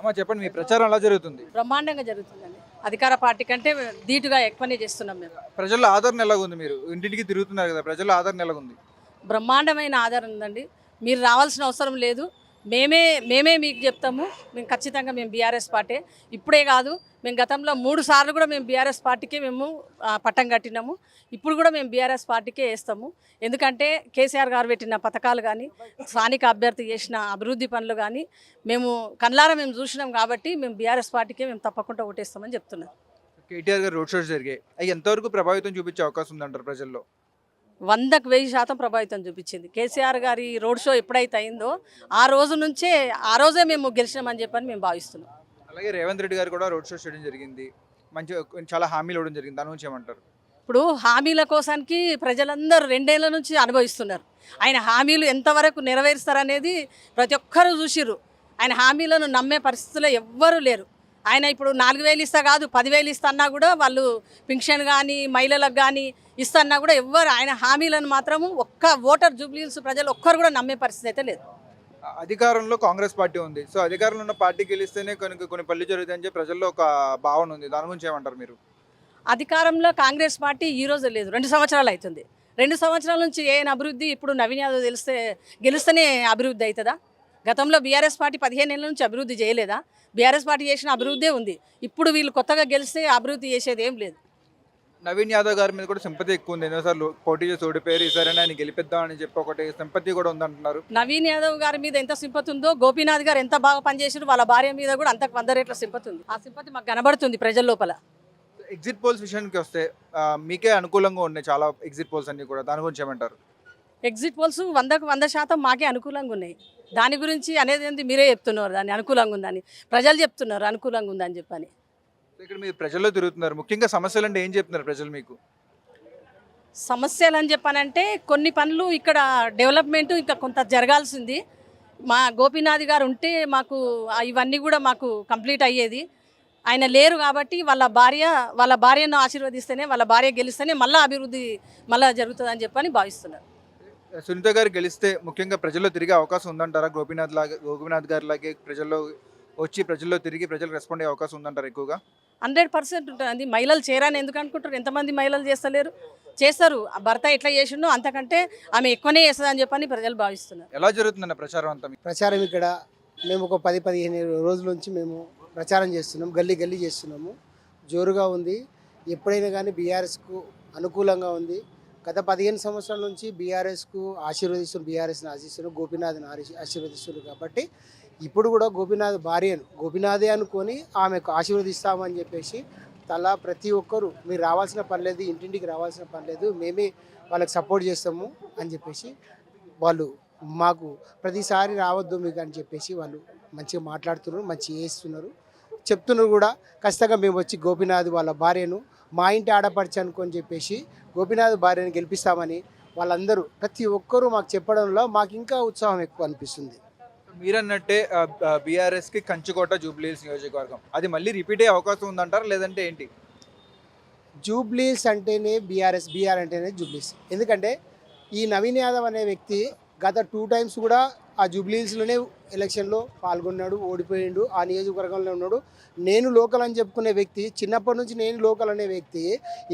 అమ్మ చెప్పండి మీ ప్రచారం ఎలా జరుగుతుంది? బ్రహ్మాండంగా జరుగుతుందండి. అధికార పార్టీ కంటే ధీటుగా ఎక్కువనే చేస్తున్నాం మేము. ప్రజల్లో ఆదరణ ఎలాగుంది మీరు? ఇంటింటికి తిరుగుతున్నారు కదా ప్రజల్లో ఆదరణ ఎలాగుంది? బ్రహ్మాండమైన ఆధారం ఉందండి. మీరు రావాల్సిన అవసరం లేదు. మేమే మేమే మీకు చెప్తాము. మేము ఖచ్చితంగా మేము బీఆర్ఎస్ పార్టీ. ఇప్పుడే కాదు మేము గతంలో మూడు సార్లు కూడా మేము బీఆర్ఎస్ పార్టీకే మేము పట్టం కట్టినాము. ఇప్పుడు కూడా మేము బీఆర్ఎస్ పార్టీకే వేస్తాము. ఎందుకంటే కేసీఆర్ గారు పెట్టిన పథకాలు కానీ స్థానిక అభ్యర్థి చేసిన అభివృద్ధి పనులు కానీ మేము కళ్ళారా మేము చూసినాం కాబట్టి మేము బీఆర్ఎస్ పార్టీకే మేము తప్పకుండా ఓటేస్తామని చెప్తున్నాం. కేటీఆర్ గారు రోడ్ షోస్ జరిగాయి. అవి ఎంతవరకు ప్రభావితం చూపించే అవకాశం ఉందంటారు ప్రజల్లో? వందకు వెయ్యి శాతం ప్రభావితం చూపించింది. కేసీఆర్ గారి రోడ్ షో ఎప్పుడైతే అయిందో ఆ రోజు నుంచే ఆ రోజే మేము గెలిచినామని చెప్పని మేము భావిస్తున్నాం. అలాగే రేవంత్ రెడ్డి గారు కూడా రోడ్ షోస్ చేయడం జరిగింది. మంచి చాలా హామీలు ఇవ్వడం జరిగింది. దాని గురించి ఏమంటారు? ఇప్పుడు హామీల కోసానికి ప్రజలందరూ రెండేళ్ళ నుంచి అనుభవిస్తున్నారు. ఆయన హామీలు ఎంతవరకు నెరవేరుస్తారనేది ప్రతి ఒక్కరూ చూసిర్రు. ఆయన హామీలను నమ్మే పరిస్థితిలో ఎవ్వరూ లేరు. ఆయన ఇప్పుడు నాలుగు వేలు ఇస్తా కాదు పదివేలు ఇస్తా అన్నా కూడా వాళ్ళు పింఛన్ కానీ మహిళలకు కానీ ఇస్తన్నా కూడా ఎవ్వరు ఆయన హామీలను మాత్రము ఒక్క ఓటర్ జూబ్లీస్ ప్రజలు ఒక్కరు కూడా నమ్మే పరిస్థితి అయితే లేదు. అధికారంలో కాంగ్రెస్ పార్టీ ఉంది. సో అధికారంలో ఉన్న పార్టీ గెలిస్తేనే కొన్ని కొన్ని పనులు జరుగుతాయని చెప్పి ప్రజల్లో ఒక భావన ఉంది. దాని గురించి ఏమంటారు మీరు? అధికారంలో కాంగ్రెస్ పార్టీ ఈ రోజు లేదు. రెండు సంవత్సరాలు అవుతుంది. రెండు సంవత్సరాల నుంచి ఏ అభివృద్ధి ఇప్పుడు నవీన్ యాదవ్ తెలిస్తే గెలిస్తేనే అభివృద్ధి అవుతుందా? గతంలో బీఆర్ఎస్ పార్టీ పదిహేను ఏళ్ళ నుంచి అభివృద్ధి చేయలేదా? బీఆర్ఎస్ పార్టీ చేసిన అభివృద్ధే ఉంది. ఇప్పుడు వీళ్ళు కొత్తగా గెలిస్తే అభివృద్ధి చేసేది ఏం లేదు. నవీన్ యాదవ్ గారి మీద కూడా సింపతి ఎక్కువ ఉంది. ఎన్నోసార్లు పోటీ చేసి ఓడిపోయారు. ఈసారి ఆయన గెలిపిద్దామని చెప్పి ఒకటి సింపతి కూడా ఉందంటున్నారు. నవీన్ యాదవ్ గారి మీద ఎంత సింపతి ఉందో గోపీనాథ్ గారు ఎంత బాగా పనిచేసారు వాళ్ళ భార్య మీద కూడా అంత వంద రేట్ల సింపతి ఉంది. ఆ సింపతి మాకు కనబడుతుంది ప్రజల లోపల. ఎగ్జిట్ పోల్స్ విషయానికి వస్తే మీకే అనుకూలంగా ఉన్నాయి చాలా ఎగ్జిట్ పోల్స్ అన్ని కూడా. దాని గురించి ఏమంటారు? ఎగ్జిట్ పోల్స్ వందకు వంద శాతం మాకే అనుకూలంగా ఉన్నాయి. దాని గురించి అనేది మీరే చెప్తున్నారు. దాన్ని అనుకూలంగా ఉందని. ప్రజలు చెప్తున్నారు అనుకూలంగా ఉందని చెప్పని. ఇక్కడ మీరు ప్రజల్లో తిరుగుతున్నారు. ముఖ్యంగా సమస్యలు అంటే ఏం చెప్తున్నారు ప్రజలు మీకు? సమస్యలు అని చెప్పానంటే కొన్ని పనులు ఇక్కడ డెవలప్మెంట్ ఇంకా కొంత జరగాల్సింది. మా గోపీనాథ్ గారు ఉంటే మాకు ఇవన్నీ కూడా మాకు కంప్లీట్ అయ్యేది. ఆయన లేరు కాబట్టి వాళ్ళ భార్య వాళ్ళ భార్యను ఆశీర్వదిస్తేనే వాళ్ళ భార్య గెలిస్తేనే మళ్ళీ అభివృద్ధి మళ్ళీ జరుగుతుందని చెప్పని భావిస్తున్నారు. సునీత గారు గెలిస్తే ముఖ్యంగా ప్రజల్లో తిరిగే అవకాశం ఉందంటారా? గోపీనాథ్ లాగా గోపీనాథ్ గారి లాగే ప్రజల్లో వచ్చి ప్రజల్లో తిరిగి ప్రజలు రెస్పాండ్ అయ్యే అవకాశం ఉందంటారా ఎక్కువగా? హండ్రెడ్ పర్సెంట్ ఉంటుంది మహిళలు చేరని ఎందుకు అనుకుంటారు? ఎంతమంది మహిళలు చేస్తలేరు? చేస్తారు. ఆ భర్త ఎట్లా చేసిండో అంతకంటే ఆమె ఎక్కువనే చేస్తుందని చెప్పని ప్రజలు భావిస్తున్నారు. ఎలా జరుగుతుందన్న ప్రచారం అంతా? ప్రచారం ఇక్కడ మేము ఒక పది పదిహేను రోజుల నుంచి మేము ప్రచారం చేస్తున్నాం. గల్లీ గల్లీ చేస్తున్నాము. జోరుగా ఉంది. ఎప్పుడైనా కానీ బీఆర్ఎస్కు అనుకూలంగా ఉంది. గత పదిహేను సంవత్సరాల నుంచి బీఆర్ఎస్కు ఆశీర్వదిస్తున్నారు. బీఆర్ఎస్ని ఆశిస్తున్నారు. గోపీనాథ్ని ఆశీ- ఆశీర్వదిస్తున్నారు కాబట్టి ఇప్పుడు కూడా గోపీనాథ్ భార్యను గోపినాథే అనుకొని ఆమెకు ఆశీర్వదిస్తామని చెప్పేసి తలా ప్రతి ఒక్కరు మీరు రావాల్సిన పని ఇంటింటికి రావాల్సిన పని మేమే వాళ్ళకి సపోర్ట్ చేస్తాము అని చెప్పేసి వాళ్ళు మాకు ప్రతిసారి రావద్దు మీకు అని చెప్పేసి వాళ్ళు మంచిగా మాట్లాడుతున్నారు మంచిగా చేస్తున్నారు. చెప్తున్నారు కూడా ఖచ్చితంగా మేము వచ్చి గోపీనాథ్ వాళ్ళ భార్యను మా ఇంటి ఆడపడిచి అనుకొని చెప్పేసి గోపినాథ్ భార్యను గెలిపిస్తామని వాళ్ళందరూ ప్రతి ఒక్కరూ మాకు చెప్పడంలో మాకు ఇంకా ఉత్సాహం ఎక్కువ అనిపిస్తుంది. మీరన్నట్టే బీఆర్ఎస్కి కంచుకోట జూబ్లీహిల్స్ నియోజకవర్గం. అది మళ్ళీ రిపీట్ అయ్యే అవకాశం ఉందంటారా లేదంటే ఏంటి? జూబ్లీస్ అంటేనే బీఆర్ఎస్ బీఆర్ అంటేనే జూబ్లీస్ ఎందుకంటే ఈ నవీన్ యాదవ్ అనే వ్యక్తి గత టూ టైమ్స్ కూడా ఆ జూబ్లీస్లోనే ఎలక్షన్లో పాల్గొన్నాడు ఓడిపోయిండు ఆ నియోజకవర్గంలో ఉన్నాడు. నేను లోకల్ అని చెప్పుకునే వ్యక్తి చిన్నప్పటి నుంచి నేను లోకల్ అనే వ్యక్తి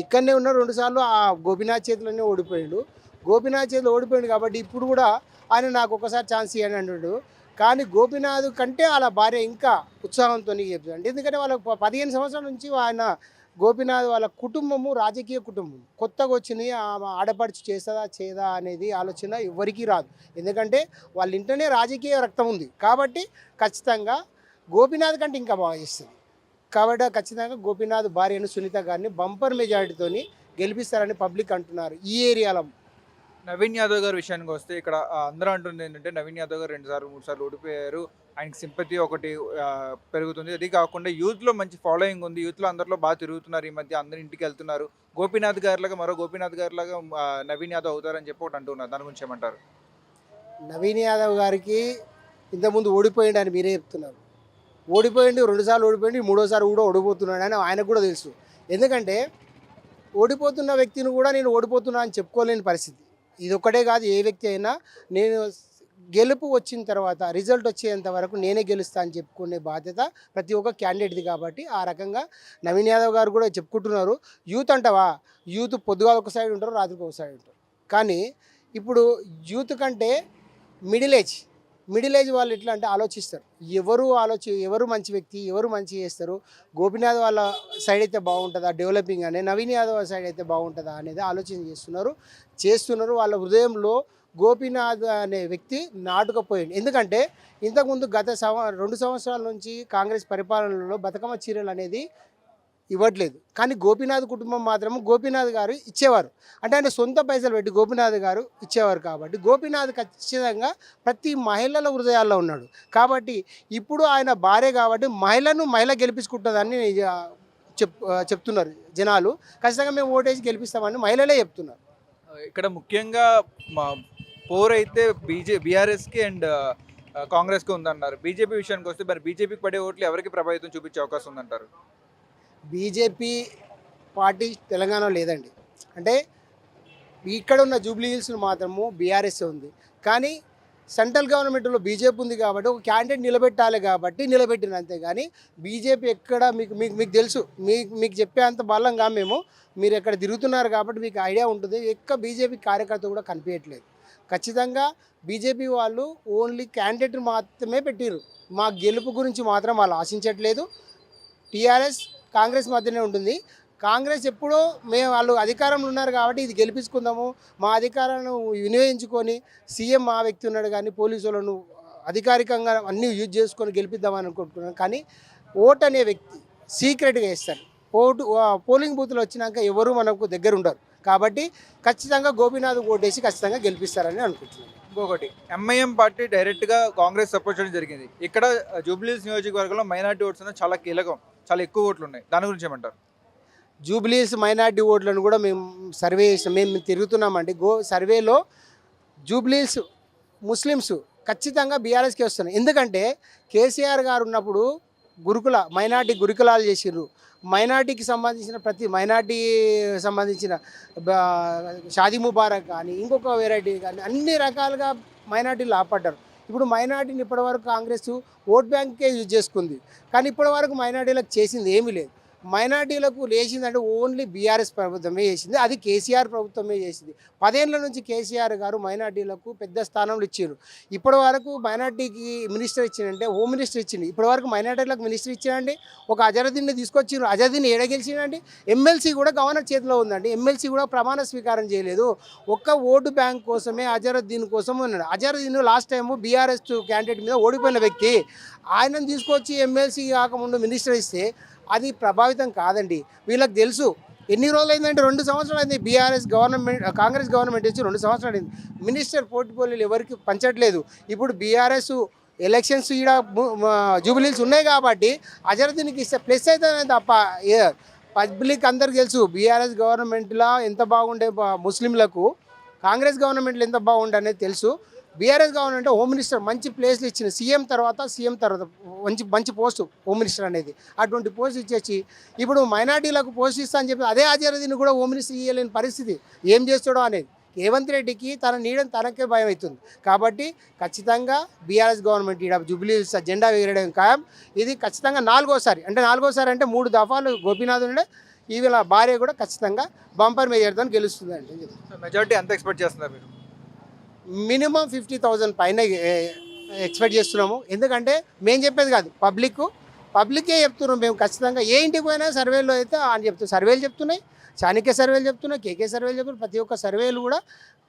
ఇక్కడనే ఉన్న రెండుసార్లు ఆ గోపినాథ్ చేతిలోనే ఓడిపోయిండు. గోపినాథ్ చేతిలో ఓడిపోయిండు కాబట్టి ఇప్పుడు కూడా ఆయన నాకు ఒకసారి ఛాన్స్ ఇవ్వని అంటాడు కానీ గోపినాథ్ కంటే వాళ్ళ భార్య ఇంకా ఉత్సాహంతో చెప్తుంది ఎందుకంటే వాళ్ళ ప- పదిహేను సంవత్సరాల నుంచి ఆయన గోపినాథ్ వాళ్ళ కుటుంబము రాజకీయ కుటుంబం. కొత్తగా వచ్చినాయి ఆమె ఆడపడుచు చేస్తుందా చేదా అనేది ఆలోచన ఎవరికీ రాదు. ఎందుకంటే వాళ్ళ ఇంట్లోనే రాజకీయ రక్తం ఉంది. కాబట్టి ఖచ్చితంగా గోపినాథ్ కంటే ఇంకా బాగా చేస్తుంది. కాబట్టి ఖచ్చితంగా గోపినాథ్ భార్యను సునీత గారిని బంపర్ మెజారిటీతోని గెలిపిస్తారని పబ్లిక్ అంటున్నారు ఈ ఏరియాలో. నవీన్ యాదవ్ గారి విషయానికి వస్తే ఇక్కడ అందరూ అంటుంది ఏంటంటే నవీన్ యాదవ్ గారు రెండుసార్లు మూడు సార్లు ఓడిపోయారు. ఆయనకి సింపతి ఒకటి పెరుగుతుంది. అది కాకుండా యూత్లో మంచి ఫాలోయింగ్ ఉంది. యూత్లో అందరిలో బాగా తిరుగుతున్నారు ఈ మధ్య. అందరి ఇంటికి వెళ్తున్నారు. గోపీనాథ్ గారిలాగా మరో గోపీనాథ్ గారిలాగా నవీన్ యాదవ్ అవుతారని చెప్పి ఒకటి అంటున్నారు. దాని గురించి ఏమంటారు? నవీన్ యాదవ్ గారికి ఇంతకుముందు ఓడిపోయిండు అని మీరే చెప్తున్నారు. ఓడిపోయిండు రెండుసార్లు ఓడిపోయిండు మూడోసారి కూడా ఓడిపోతున్నాడు అని ఆయనకు కూడా తెలుసు. ఎందుకంటే ఓడిపోతున్న వ్యక్తిని కూడా నేను ఓడిపోతున్నా అని చెప్పుకోలేని పరిస్థితి. ఇది కాదు ఏ వ్యక్తి అయినా నేను గెలుపు వచ్చిన తర్వాత రిజల్ట్ వచ్చేంత వరకు నేనే గెలుస్తా అని చెప్పుకునే బాధ్యత ప్రతి ఒక్క క్యాండిడేట్ది కాబట్టి ఆ రకంగా నవీన్ యాదవ్ గారు కూడా చెప్పుకుంటున్నారు. యూత్ అంటావా? యూత్ పొద్దుగాల ఒక సైడ్ ఉంటారు రాత్రికి ఒక సైడ్ ఉంటారు. కానీ ఇప్పుడు యూత్ కంటే మిడిల్ ఏజ్ మిడిల్ ఏజ్ వాళ్ళు ఎట్లా అంటే ఆలోచిస్తారు. ఎవరు ఆలోచి ఎవరు మంచి వ్యక్తి ఎవరు మంచి చేస్తారు గోపినాథ్ వాళ్ళ సైడ్ అయితే బాగుంటుందా డెవలపింగ్ అనే నవీన్ యాదవ్ సైడ్ అయితే బాగుంటుందా అనేది ఆలోచన చేస్తున్నారు. చేస్తున్నారు వాళ్ళ హృదయంలో గోపీనాథ్ అనే వ్యక్తి నాటుకపోయింది ఎందుకంటే ఇంతకుముందు గత సంవ రెండు సంవత్సరాల నుంచి కాంగ్రెస్ పరిపాలనలో బతుకమ్మ చీరలు అనేది ఇవ్వట్లేదు. కానీ గోపీనాథ్ కుటుంబం మాత్రం గోపీనాథ్ గారు ఇచ్చేవారు. అంటే ఆయన సొంత పైసలు పెట్టి గోపీనాథ్ గారు ఇచ్చేవారు కాబట్టి గోపీనాథ్ ఖచ్చితంగా ప్రతి మహిళల హృదయాల్లో ఉన్నాడు. కాబట్టి ఇప్పుడు ఆయన భార్య కాబట్టి మహిళను మహిళ గెలిపించుకుంటుందని చెప్ చెప్తున్నారు జనాలు. ఖచ్చితంగా మేము ఓటేసి గెలిపిస్తామని మహిళలే చెప్తున్నారు. ఇక్కడ ముఖ్యంగా మా పోర్ అయితే బీజే బీఆర్ఎస్కి అండ్ కాంగ్రెస్కి ఉందన్నారు. బీజేపీ విషయానికి వస్తే మరి బీజేపీకి పడే ఓట్లు ఎవరికి ప్రభావితం చూపించే అవకాశం ఉందంటారు? బీజేపీ పార్టీ తెలంగాణలో లేదండి. అంటే ఇక్కడ ఉన్న జూబ్లీ హిల్స్ మాత్రము బీఆర్ఎస్ ఉంది. కానీ సెంట్రల్ గవర్నమెంట్లో బీజేపీ ఉంది కాబట్టి ఒక క్యాండిడేట్ నిలబెట్టాలి కాబట్టి నిలబెట్టిన అంతే కానీ బీజేపీ ఎక్కడ మీకు మీకు మీకు తెలుసు. మీకు మీకు చెప్పే అంత బలంగా మేము. మీరు ఎక్కడ తిరుగుతున్నారు కాబట్టి మీకు ఐడియా ఉంటుంది. ఎక్క బీజేపీ కార్యకర్త కూడా కనిపించట్లేదు. ఖచ్చితంగా బీజేపీ వాళ్ళు ఓన్లీ క్యాండిడేట్ మాత్రమే పెట్టారు మా గెలుపు గురించి మాత్రం వాళ్ళు ఆశించట్లేదు. టీఆర్ఎస్ కాంగ్రెస్ మధ్యనే ఉంటుంది. కాంగ్రెస్ ఎప్పుడో మేము వాళ్ళు అధికారంలో ఉన్నారు కాబట్టి ఇది గెలిపించుకుందాము. మా అధికారాలను వినియోగించుకొని సీఎం మా వ్యక్తి ఉన్నాడు కానీ పోలీసులను అధికారికంగా అన్నీ యూజ్ చేసుకొని గెలిపిద్దామని అనుకుంటున్నాను కానీ ఓట్ అనే వ్యక్తి సీక్రెట్గా వేస్తారు. ఓటు పోలింగ్ బూత్లు వచ్చినాక ఎవరు మనకు దగ్గర ఉండరు కాబట్టి ఖచ్చితంగా గోపీనాథ్ ఓటేసి ఖచ్చితంగా గెలిపిస్తారని అనుకుంటున్నాను. ఇంకొకటి ఎంఐఎం పార్టీ డైరెక్ట్గా కాంగ్రెస్ సపోర్ట్ చేయడం జరిగింది. ఇక్కడ జూబ్లీస్ నియోజకవర్గంలో మైనార్టీ ఓట్స్ అనేది చాలా కీలకం చాలా ఎక్కువ ఓట్లు ఉన్నాయి. దాని గురించి ఏమంటారు? జూబ్లీస్ మైనార్టీ ఓట్లను కూడా మేము సర్వే మేము తిరుగుతున్నామండి. గో సర్వేలో జూబ్లీస్ ముస్లిమ్స్ ఖచ్చితంగా బీఆర్ఎస్కి వస్తున్నాయి. ఎందుకంటే కేసీఆర్ గారు ఉన్నప్పుడు గురుకుల మైనార్టీ గురుకులాలు చేసిర్రు. మైనార్టీకి సంబంధించిన ప్రతి మైనార్టీ సంబంధించిన షాదీ ముబారక్ కానీ ఇంకొక వెరైటీ కానీ అన్ని రకాలుగా మైనార్టీలు ఆపడ్డారు. ఇప్పుడు మైనార్టీని ఇప్పటివరకు కాంగ్రెస్ ఓట్ బ్యాంకే యూజ్ చేసుకుంది. కానీ ఇప్పటివరకు మైనార్టీలకు చేసింది ఏమీ లేదు. మైనార్టీలకు లేచిందంటే ఓన్లీ బీఆర్ఎస్ ప్రభుత్వమే చేసింది అది కేసీఆర్ ప్రభుత్వమే చేసింది. పదేళ్ళ నుంచి కేసీఆర్ గారు మైనార్టీలకు పెద్ద స్థానంలో ఇచ్చారు. ఇప్పటి వరకు మైనార్టీకి మినిస్టర్ ఇచ్చిందంటే హోమ్ మినిస్టర్ ఇచ్చింది. ఇప్పటి వరకు మైనార్టీలకు మినిస్టర్ ఇచ్చారండి ఒక అజరుద్దీన్ని తీసుకొచ్చారు. అజరుద్దీన్ ఏడగెలిచిందండి ఎమ్మెల్సీ కూడా గవర్నర్ చేతిలో ఉందండి. ఎమ్మెల్సీ కూడా ప్రమాణ స్వీకారం చేయలేదు. ఒక్క ఓటు బ్యాంక్ కోసమే అజరుద్దీన్ కోసం ఉన్నాడు. Azharuddin last time BRS candidate మీద ఓడిపోయిన వ్యక్తి ఆయనను తీసుకొచ్చి ఎమ్మెల్సీ కాకముందు మినిస్టర్ ఇస్తే అది ప్రభావితం కాదండి. వీళ్ళకి తెలుసు ఎన్ని రోజులు అయిందంటే రెండు సంవత్సరాలు అయింది బీఆర్ఎస్ గవర్నమెంట్ కాంగ్రెస్ గవర్నమెంట్ వచ్చి రెండు సంవత్సరాలు అయింది. మినిస్టర్ పోర్ట్ఫోలియోలు ఎవరికి పంచట్లేదు. ఇప్పుడు బీఆర్ఎస్ ఎలక్షన్స్ ఈడ జూబిలీస్ ఉన్నాయి కాబట్టి అజరుద్దీన్కి ఇస్తే ప్లస్ అవుతుంది తప్ప పబ్లిక్ అందరికి తెలుసు బీఆర్ఎస్ గవర్నమెంట్లో ఎంత బాగుండే ముస్లింలకు కాంగ్రెస్ గవర్నమెంట్లో ఎంత బాగుండే అనేది తెలుసు. బీఆర్ఎస్ గవర్నమెంట్ హోమ్ మినిస్టర్ మంచి ప్లేస్లు ఇచ్చిన సీఎం తర్వాత సీఎం తర్వాత మంచి మంచి పోస్ట్ హోమ్ మినిస్టర్ అనేది. అటువంటి పోస్ట్ ఇచ్చేసి ఇప్పుడు మైనార్టీలకు పోస్ట్ ఇస్తా అని చెప్పి అదే ఆచార్యదిని కూడా హోమ్ మినిస్టర్ ఇవ్వలేని పరిస్థితి. ఏం చేస్తాడో అనేది. రేవంత్ రెడ్డికి తన నీడని తనకే భయం అవుతుంది. కాబట్టి ఖచ్చితంగా బీఆర్ఎస్ గవర్నమెంట్ ఈడ జూబ్లీ జెండా ఎగరడం ఖాయం. ఇది ఖచ్చితంగా నాలుగోసారి అంటే నాలుగోసారి అంటే మూడు దఫాలు గోపీనాథ్ ఉండే ఈ వీళ్ళ భార్య కూడా ఖచ్చితంగా బంపర్ మేజర్తో గెలుస్తుందండి. మెజారిటీ ఎంత ఎక్స్పెక్ట్ చేస్తున్నారు మీరు? మినిమం ఫిఫ్టీ థౌజండ్ పైన ఎక్స్పెక్ట్ చేస్తున్నాము. ఎందుకంటే మేము చెప్పేది కాదు పబ్లిక్ పబ్లికే చెప్తున్నాం మేము ఖచ్చితంగా. ఏ ఇంటికి పోయినా సర్వేలో అయితే అని చెప్తున్నాం సర్వేలు చెప్తున్నాయి. చాణక్య సర్వేలు చెప్తున్నాయి కేకే సర్వేలు చెప్తున్నాయి. ప్రతి ఒక్క సర్వేలు కూడా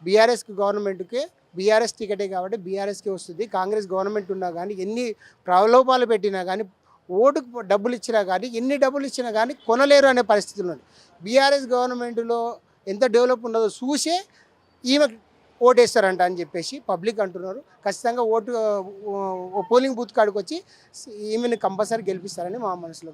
బీఆర్ఎస్ గవర్నమెంట్కే బీఆర్ఎస్ టికెటే కాబట్టి బీఆర్ఎస్కి వస్తుంది. కాంగ్రెస్ గవర్నమెంట్ ఉన్నా కానీ ఎన్ని ప్రలోభాలు పెట్టినా కానీ ఓటుకు డబ్బులు ఇచ్చినా కానీ ఎన్ని డబ్బులు ఇచ్చినా కానీ కొనలేరు అనే పరిస్థితులు బీఆర్ఎస్ గవర్నమెంట్లో ఎంత డెవలప్ ఉన్నదో చూసే ఈమె ఓటేస్తారంట అని చెప్పేసి పబ్లిక్ అంటున్నారు. ఖచ్చితంగా ఓటు ఓ- పోలింగ్ బూత్ కాడికి వచ్చి ఈమెను కంపల్సరీ గెలిపిస్తారని మా మనసులో